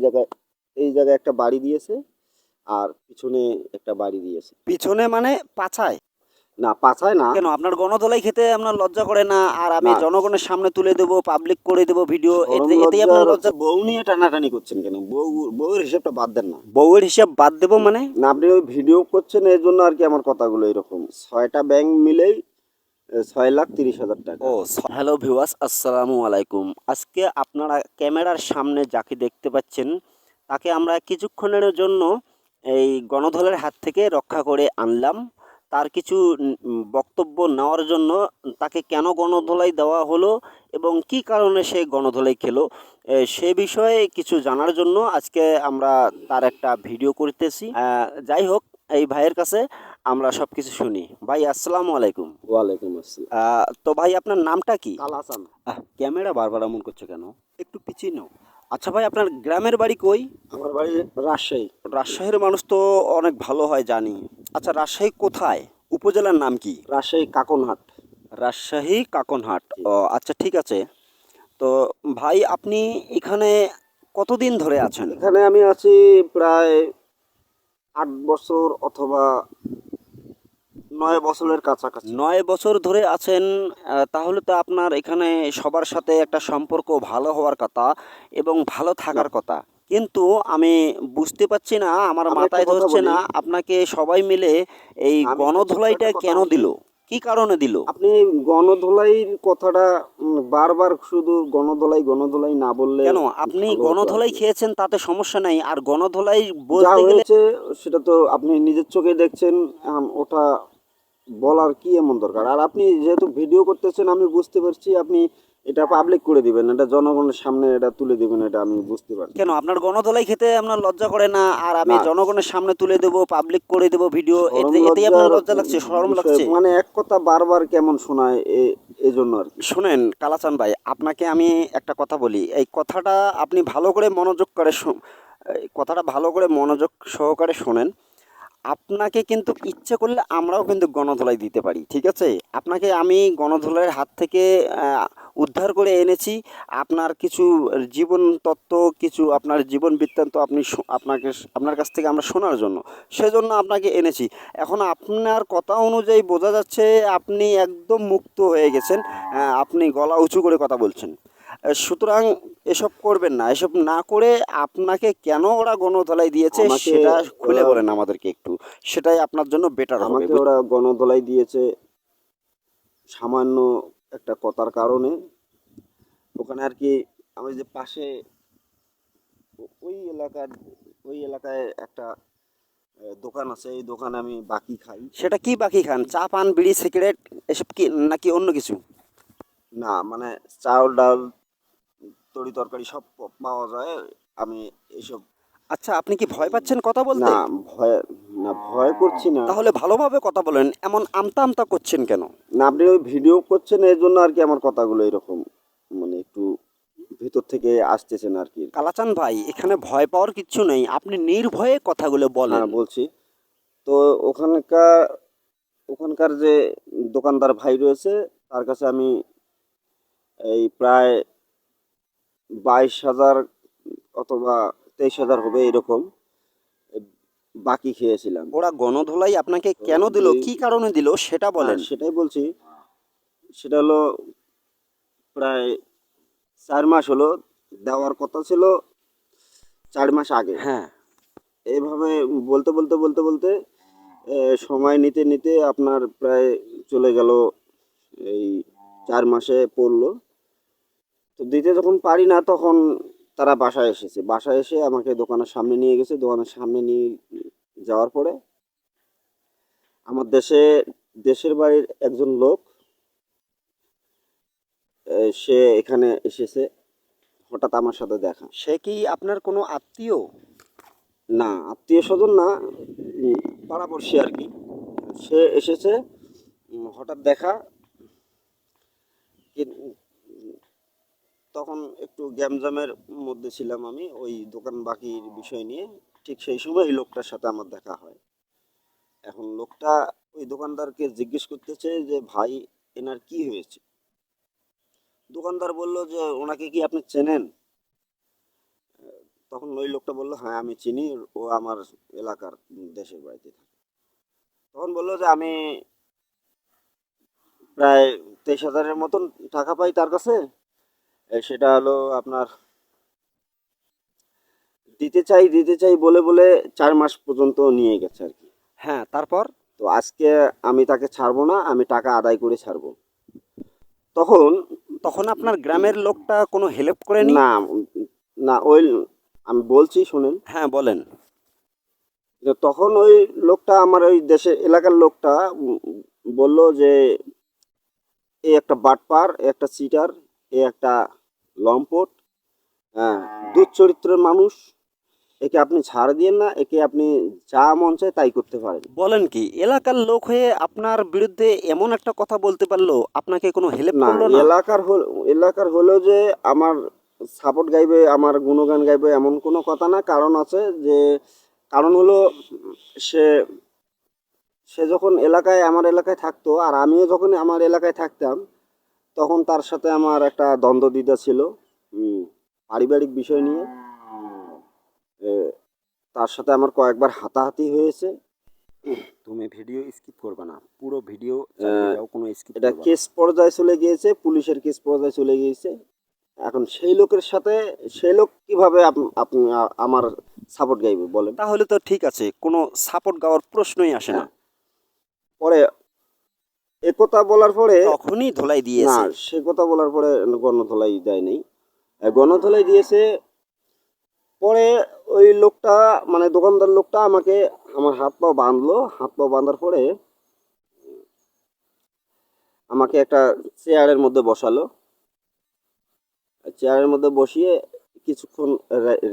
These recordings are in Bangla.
জায়গায় এই জায়গায় একটা বাড়ি দিয়েছে আর পিছনে একটা বাড়ি দিয়েছে। পিছনে মানে পাছায়? না পাছায় না। কেন? আপনার খেতে আপনার লজ্জা করে না? আর আমি জনগণের সামনে তুলে দেবো পাবলিক করে দেবো ভিডিও এতেই আপনার লজ্জা বউ নিয়ে টানাটানি করছেন কেন? বউ বউয়ের হিসেবটা বাদ দেন না। বউয়ের হিসাব বাদ দেবো মানে? না আপনি ওই ভিডিও করছেন এর জন্য আর কি আমার কথাগুলো এরকম। ছয়টা ব্যাংক মিলেই ছয় লাখ তিরিশ হাজার টাকা। ও হ্যালো ভিউয়ার্স, আসসালামু আলাইকুম। আজকে আপনারা ক্যামেরার সামনে যাকে দেখতে পাচ্ছেন, তাকে আমরা কিছুক্ষণের জন্য এই গণধলের হাত থেকে রক্ষা করে আনলাম। তার কিছু বক্তব্য নেওয়ার জন্য তাকে কেন গণধোলাই দেওয়া হলো এবং কি কারণে সে গণধোলাই খেলো সে বিষয়ে কিছু জানার জন্য আজকে আমরা তার একটা ভিডিও করতেছি। যাই হোক, এই ভাইয়ের কাছে আমরা সব কিছু শুনি। ভাই আসসালামু আলাইকুম। ওয়ালাইকুম আসসালাম। তো ভাই আপনার নামটা কি? ক্যামেরা বারবার এমন করছে কেন? একটু পিছিয়ে নাও। আচ্ছা ভাই আপনার গ্রামের বাড়ি কই? আমার বাড়ি রাজশাহী। রাজশাহীর মানুষ তো অনেক ভালো হয় জানি। আচ্ছা রাজশাহী কোথায়? উপজেলার নাম কি? রাজশাহী কাকনহাট। রাজশাহী কাকনহাট। ও আচ্ছা ঠিক আছে। তো ভাই আপনি এখানে কতদিন ধরে আছেন? এখানে আমি আছি প্রায় আট বছর অথবা নয় বছরের কাছাকাছি। নয় বছর ধরে আছেন তাহলে তো আপনার এখানে সবার সাথে একটা সম্পর্ক ভালো হওয়ার কথা এবং ভালো থাকার কথা। কিন্তু আমি বুঝতে পারছি না আমার মাথায় ধরছে না আপনাকে সবাই মিলে এই গণধোলাইটা কেন। দিল? কি কারণে দিল? আপনি গণধোলাইয়ের কথাটা বারবার শুধু গণধোলাই গণধোলাই না বললে কেন? আপনি গণধোলাই খেয়েছেন তাতে সমস্যা নাই। আর গণধোলাই বলতে গেলে সেটা তো আপনি নিজের চোখে দেখছেন ওটা বলার কি এমন দরকার? আর আপনি যেহেতু ভিডিও করতেছেন আমি বুঝতে পারছি আপনি এটা পাবলিক করে দিবেন এটা জনগণের সামনে এটা তুলে দিবেন এটা আমি বুঝতে পারছি। কেন? আপনার গণধোলাই খেতে আপনার লজ্জা করে না? আর আমি জনগণের সামনে তুলে দেবো পাবলিক করে দেবো ভিডিও এতেই আপনার লজ্জা লাগছে শরম লাগছে। মানে এক কথা বারবার কেমন শোনায় এ- জন্য আর কি। শুনেন কালাচান ভাই আপনাকে আমি একটা কথা বলি। এই কথাটা আপনি ভালো করে মনোযোগ করে কথাটা ভালো করে মনোযোগ সহকারে শোনেন। আপনাকে কিন্তু ইচ্ছে করলে আমরাও কিন্তু গণধোলাই দিতে পারি, ঠিক আছে? আপনাকে আমি গণধোলাইয়ের হাত থেকে উদ্ধার করে এনেছি। আপনার কিছু জীবন তত্ত্ব, কিছু আপনার জীবন বৃত্তান্ত আপনি আপনাকে, আপনার কাছ থেকে আমরা শোনার জন্য, সেজন্য আপনাকে এনেছি। এখন আপনার কথা অনুযায়ী বোঝা যাচ্ছে আপনি একদম মুক্ত হয়ে গেছেন আপনি গলা উঁচু করে কথা বলছেন। সুতরাং এসব করবেন না। এসব না করে আপনাকে কেন ওরা গণধলাই দিয়েছে সেটা খুলে বলেন আমাদেরকে একটু। সেটাই আপনার জন্য বেটার আমাকে ওরা গণধোলাই দিয়েছে সামান্য একটা কথার কারণে। ওখানে আর কি আমি যে পাশে ওই এলাকার ওই এলাকায় একটা দোকান আছে এই দোকানে আমি বাকি খাই। সেটা কি বাকি খান? চা পান বিড়ি সিগারেট এসব কি নাকি অন্য কিছু? না মানে চাউল ডাল তরি তরকারি সব পাওয়া যায় আমি এইসব আচ্ছা আপনি কি ভয় পাচ্ছেন কথা বলতে? না ভয় না ভয় করছি না। তাহলে ভালোভাবে কথা বলেন এমন আমতা আমতা করছেন কেন? না আপনি ওই ভিডিও করছেন এর জন্য আর কি আমার কথাগুলো এরকম মানে একটু ভিতর থেকে আসতেছেন আর কি। কালাচান ভাই এখানে ভয় পাওয়ার কিচ্ছু নেই আপনি নির্ভয়ে কথাগুলো বলেন। হ্যাঁ বলছি। তো ওখানকার ওখানকার যে দোকানদার ভাই রয়েছে তার কাছে আমি এই প্রায় বাইশ হাজার অথবা তেইশ হাজার হবে এরকম বাকি খেয়েছিলাম। ওরা গণধোলাই আপনাকে কেন দিল? কি কারণে দিল? সেটা বলেন। হ্যাঁ, সেটাই বলছি। সেটা হলো প্রায় চার মাস হলো দেওয়ার কথা ছিল চার মাস আগে। হ্যাঁ। এইভাবে বলতে বলতে বলতে বলতে সময় নিতে নিতে আপনার প্রায় চলে গেল এই চার মাসে পড়ল। তো দিতে যখন পারি না তখন তারা বাসায় এসেছে। বাসায় এসে আমাকে দোকানের সামনে নিয়ে গেছে। দোকানের সামনে নিয়ে যাওয়ার পরে আমার দেশে দেশের বাড়ির একজন লোক সে এখানে এসেছে। হঠাৎ আমার সাথে দেখা। সে কি আপনার কোনো আত্মীয়? না আত্মীয় স্বজন না পাড়াপড়শি আর কি। সে এসেছে হঠাৎ দেখা। তখন একটু গ্যামজামের মধ্যে ছিলাম আমি, ওই দোকান বাকির বিষয় নিয়ে। ঠিক সেই সময় এই লোকটার সাথে আমার দেখা হয়। এখন লোকটা ওই দোকানদারকে জিজ্ঞেস করতেছে যে, ভাই, এনার কি হয়েছে? দোকানদার বলল যে, ওনাকে কি আপনি চেনেন? তখন ওই লোকটা বলল হ্যাঁ আমি চিনি, ও আমার এলাকার দেশের বাড়িতে থাকে। তখন বলল যে, আমি প্রায় তেইশ হাজারের মতন টাকা পাই তার কাছে। সেটা হলো আপনার দিতে চাই দিতে চাই বলে বলে চার মাস পর্যন্ত নিয়ে গেছে আর কি। হ্যাঁ তারপর? তো আজকে আমি তাকে ছাড়বো না আমি টাকা আদায় করে ছাড়বো। তখন তখন আপনার গ্রামের লোকটা কোনো হেল্প করেনি? না না ওই আমি বলছি শোনেন। হ্যাঁ বলেন। যে তখন ওই লোকটা আমার ওই দেশের এলাকার লোকটা বলল যে এ একটা বাটপার একটা সিটার এ একটা লম্পট হ্যাঁ দুধচরিত্রের মানুষ। একে আপনি ছাড় দিয়েন না একে আপনি যা মন চায় তাই করতে পারেন। বলেন কি এলাকার লোক হয়ে আপনার বিরুদ্ধে এমন একটা কথা বলতে পারল আপনাকে কোনো হেল্প না এলাকার হল এলাকার হলেও যে আমার সাপোর্ট গাইবে আমার গুণগান গাইবে এমন কোনো কথা না। কারণ আছে যে কারণ হলো সে সে যখন এলাকায় আমার এলাকায় থাকতো আর আমিও যখন আমার এলাকায় থাকতাম তখন তার সাথে আমার একটা দ্বন্দ্ব দ্বিধা ছিল পারিবারিক বিষয় নিয়ে। তার সাথে আমার কয়েকবার হাতাহাতি হয়েছে। তুমি ভিডিও স্কিপ করবে না পুরো ভিডিও কোনো স্কিপ এটা কেস পর্যায়ে চলে গিয়েছে পুলিশের কেস পর্যায়ে চলে গিয়েছে। এখন সেই লোকের সাথে সেই লোক কীভাবে আপনি আমার সাপোর্ট গাইবে বলেন? তাহলে তো ঠিক আছে কোনো সাপোর্ট গাওয়ার প্রশ্নই আসে না। পরে একথা বলার পরে তখনই ধোলাই না সে কথা বলার পরে গণধোলাই দেয় নেই। গণধোলাই দিয়েছে পরে ওই লোকটা মানে দোকানদার লোকটা আমাকে আমার হাত পা বাঁধলো। হাত পা বাঁধার পরে আমাকে একটা চেয়ারের মধ্যে বসালো। চেয়ারের মধ্যে বসিয়ে কিছুক্ষণ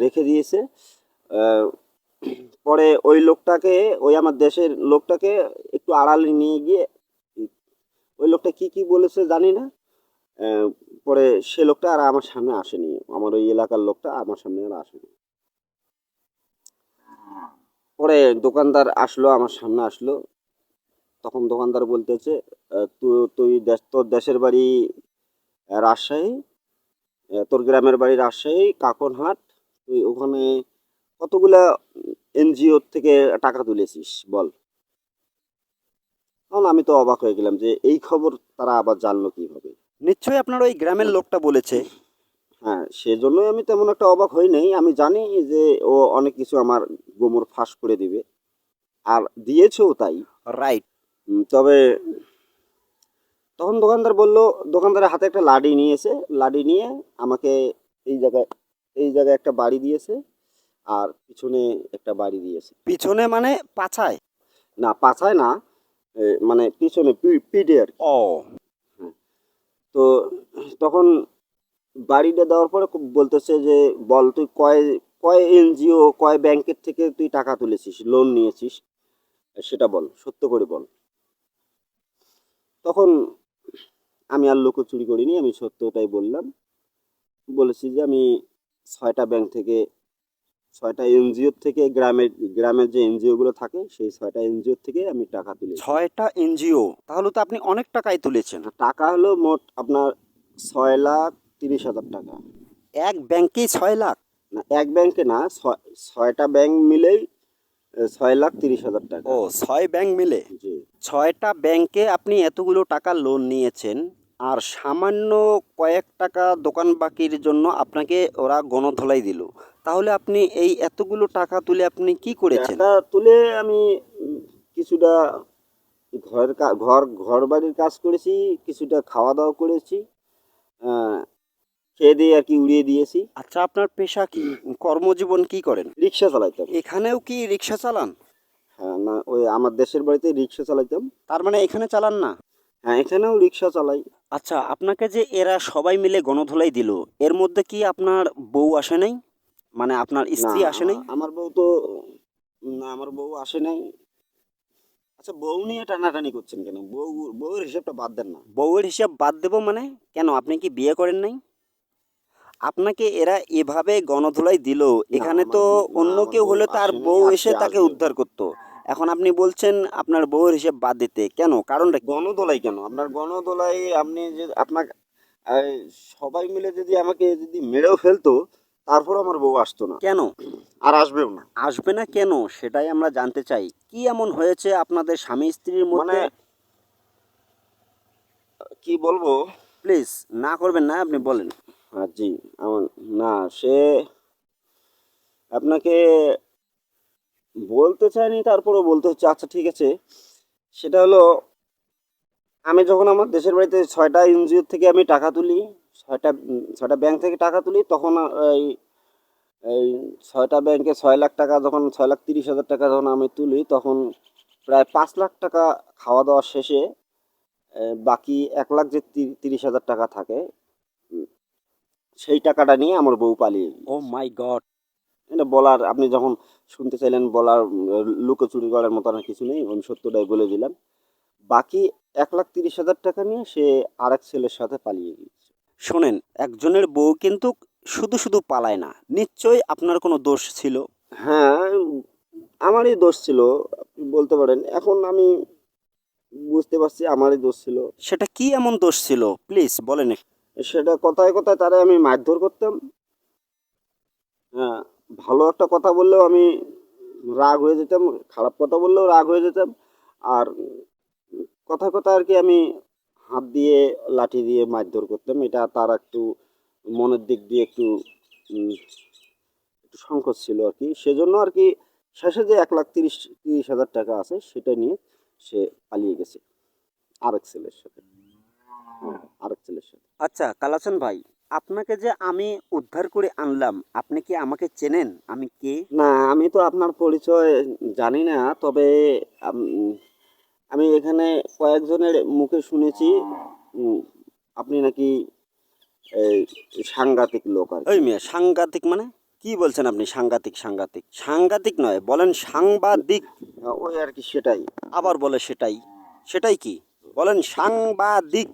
রেখে দিয়েছে। পরে ওই লোকটাকে ওই আমার দেশের লোকটাকে একটু আড়ালে নিয়ে গিয়ে ওই লোকটা কি কি বলেছে জানি না। পরে সে লোকটা আর আমার সামনে আসেনি। আমার ওই এলাকার লোকটা আমার সামনে আর আসেনি। পরে দোকানদার আসলো, আমার সামনে আসলো। তখন দোকানদার বলতেছে তুই দেশ, তোর দেশের বাড়ি রাজশাহী তোর গ্রামের বাড়ি রাজশাহী কাকনহাট তুই ওখানে কতগুলা এনজিও থেকে টাকা তুলেছিস বল? তখন আমি তো অবাক হয়ে গেলাম যে এই খবর তারা আবার জানলো কীভাবে। নিশ্চয়ই আপনার ওই গ্রামের লোকটা বলেছে। হ্যাঁ সেজন্যই আমি তেমন একটা অবাক হই নাই। আমি জানি যে ও অনেক কিছু আমার গোমর ফাঁস করে দিবে। আর দিয়েছেও তাই। রাইট তবে তখন দোকানদার বলল দোকানদারের হাতে একটা লাডি নিয়েছে লাডি নিয়ে আমাকে এই জায়গায় এই জায়গায় একটা বাড়ি দিয়েছে আর পিছনে একটা বাড়ি দিয়েছে। পিছনে মানে পাছায়? না পাছায় না। মানে পিছনে পি- পিঠে আর। ও। তো তখন বাড়িটা দেওয়ার পরে খুব বলতেছে যে বল তুই কয় কয় এনজিও কয় ব্যাংকের থেকে তুই টাকা তুলেছিস লোন নিয়েছিস? সেটা বল সত্য করে বল। তখন আমি আর লুকোচুরি করিনি আমি সত্যটাই বললাম। বলেছি যে আমি ছয়টা ব্যাংক থেকে ছয়টা এনজিওর থেকে গ্রামের গ্রামের যে এনজিওগুলো থাকে সেই ছয়টা এনজিওর থেকে আমি টাকা তুলি ছয়টা এনজিও? তাহলে তো আপনি অনেক টাকাই তুলেছেন। টাকা হলো মোট আপনার ছয় লাখ তিরিশ হাজার টাকা। এক ব্যাংকেই ছয় লাখ? না এক ব্যাংকে না ছয়- ছয়টা ব্যাংক মিলেই ছয় লাখ তিরিশ হাজার টাকা। ও ছয় ব্যাংক মিলে? জি। ছয়টা ব্যাংকে আপনি এতগুলো টাকা লোন নিয়েছেন আর সামান্য কয়েক টাকা দোকান বাকির জন্য আপনাকে ওরা গণধোলাই দিল। তাহলে আপনি এই এতগুলো টাকা তুলে আপনি কি করেছেন? টাকা তুলে আমি কিছুটা ঘরের ঘর ঘর বাড়ির কাজ করেছি কিছুটা খাওয়া দাওয়া করেছি খেয়ে দিয়ে আর কি উড়িয়ে দিয়েছি। আচ্ছা আপনার পেশা কি? কর্মজীবন কি করেন? রিক্সা চালাইতাম। এখানেও কি রিক্সা চালান? হ্যাঁ না ওই আমার দেশের বাড়িতে রিক্সা চালাইতাম। তার মানে এখানে চালান না? হ্যাঁ এখানেও রিক্সা চালাই। আচ্ছা আপনাকে যে এরা সবাই মিলে গণধোলাই দিল এর মধ্যে কি আপনার বউ আসে নাই? মানে আপনার স্ত্রী আসে নাই? আমার বউ তো না আমার বউ আসে নাই। আচ্ছা বউ নিয়ে টানাটানি করছেন কেন? বউ বউয়ের হিসাবটা বাদ দেন না। বউয়ের হিসাব বাদ দেব মানে? কেন আপনি কি বিয়ে করেন নাই? আপনাকে এরা এভাবে গণধোলাই দিল। এখানে তো অন্য কেউ হলে তার বউ এসে তাকে উদ্ধার করতো। এখন আপনি বলছেন আপনার বউয়ের হিসাব বাদ দিতে। কেন? কারণটা? গণদোলাই কেন? আপনার গণদোলাই আপনি যে আপনাকে এই, সবাই মিলে যদি আমাকে যদি মেরেও ফেলতো তারপর আমার বউ আসতো না। কেন? আর আসবেও না। আসবে না কেন? সেটাই আমরা জানতে চাই। কি এমন হয়েছে আপনাদের স্বামী স্ত্রীর মানে মধ্যে কি বলব? প্লিজ না করবেন না আপনি বলেন। হ্যাঁ জি আমার না সে আপনাকে বলতে চাইনি তারপরও বলতে হচ্ছে আচ্ছা ঠিক আছে। সেটা হলো আমি যখন আমার দেশের বাড়িতে ছয়টা এনজিও থেকে আমি টাকা তুলি ছয়টা ছয়টা ব্যাংক থেকে টাকা তুলি তখন এই এই ছয়টা ব্যাংকে ছয় লাখ টাকা যখন ছয় লাখ তিরিশ হাজার টাকা যখন আমি তুলি তখন প্রায় পাঁচ লাখ টাকা খাওয়া দাওয়া শেষে বাকি এক লাখ যে তিরিশ হাজার টাকা থাকে সেই টাকাটা নিয়ে আমার বউ পালিয়ে ও মাই গড এটা বলার আপনি যখন শুনতে চাইলেন বলার লুকোচুরি করার মতো আর কিছু নেই আমি সত্যটাই বলে দিলাম। বাকি এক লাখ তিরিশ হাজার টাকা নিয়ে সে আরেক ছেলের সাথে পালিয়ে গিয়েছে। শোনেন একজনের বউ কিন্তু শুধু শুধু পালায় না। নিশ্চয়ই আপনার কোনো দোষ ছিল? হ্যাঁ আমারই দোষ ছিল আপনি বলতে পারেন। এখন আমি বুঝতে পারছি আমারই দোষ ছিল। সেটা কি এমন দোষ ছিল? প্লিজ বলেন সেটা কথায় কথায় তারে আমি মারধর করতাম। হ্যাঁ ভালো একটা কথা বললেও আমি রাগ হয়ে যেতাম খারাপ কথা বললেও রাগ হয়ে যেতাম। আর কথা কথা আর কি আমি হাত দিয়ে লাঠি দিয়ে মারধর করতাম। এটা তার একটু মনের দিক দিয়ে একটু একটু সংকোচ ছিল আর কি। সেজন্য আর কি শেষে যে এক লাখ তিরিশ তিরিশ হাজার টাকা আছে সেটা নিয়ে সে পালিয়ে গেছে। আরেক ছেলের সাথে। হ্যাঁ, আরেক ছেলের সাথে। আচ্ছা কালাচান ভাই আপনাকে যে আমি উদ্ধার করে আনলাম আপনি কি আমাকে চেনেন? আমি কে? না আমি তো আপনার পরিচয় জানি না তবে আম- এখানে কয়েকজনের মুখে শুনেছি আপনি নাকি সাংঘাতিক লোক আর ওই মেয়ে সাংঘাতিক মানে? কি বলছেন আপনি সাংঘাতিক সাংঘাতিক? সাংঘাতিক নয় বলেন সাংবাদিক। ওই আর কি সেটাই। আবার বলে সেটাই। সেটাই কি? বলেন সাংবাদিক।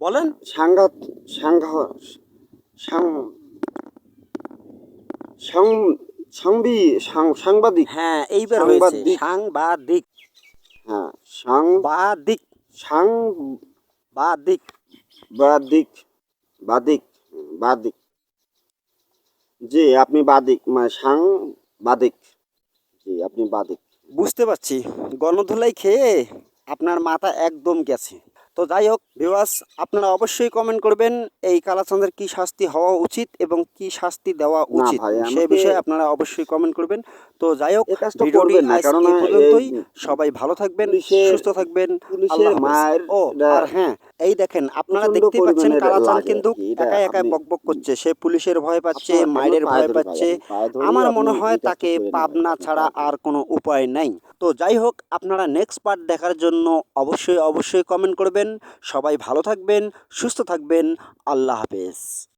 বলেন। সাংঘাত সাংঘা সাং সাং সাংবি সাং- সাংবাদিক। হ্যাঁ এইবার হয়েছে। সাংবাদিক। হ্যাঁ সাংবাদিক সাংবাদিক, বাদিক বাদিক বাদিক। জি, আপনি বাদিক মানে সাংবাদিক। জি, আপনি বাদিক। বুঝতে পারছি। গণধুলাই খেয়ে আপনার মাথা একদম গেছে। তো যাই হোক ভিওয়াস আপনারা অবশ্যই কমেন্ট করবেন এই কালাচন্দ্রের কি শাস্তি হওয়া উচিত এবং কি শাস্তি দেওয়া উচিত। সে বিষয়ে আপনারা অবশ্যই কমেন্ট করবেন। তো যাই হোক ভিডিওটি পর্যন্তই। সবাই ভালো থাকবেন সুস্থ থাকবেন। আল্লাহ ও আর হ্যাঁ এই দেখেন আপনারা দেখতে পাচ্ছেন কালাচান কিন্তু একা একা বকবক করছে। সে পুলিশের ভয় পাচ্ছে মায়ের ভয় পাচ্ছে। আমার মনে হয় তাকে পাবনা ছাড়া আর কোনো উপায় নাই। তো যাই হোক আপনারা নেক্সট পার্ট দেখার জন্য অবশ্যই অবশ্যই কমেন্ট করবেন। সবাই ভালো থাকবেন সুস্থ থাকবেন। আল্লাহ হাফেজ।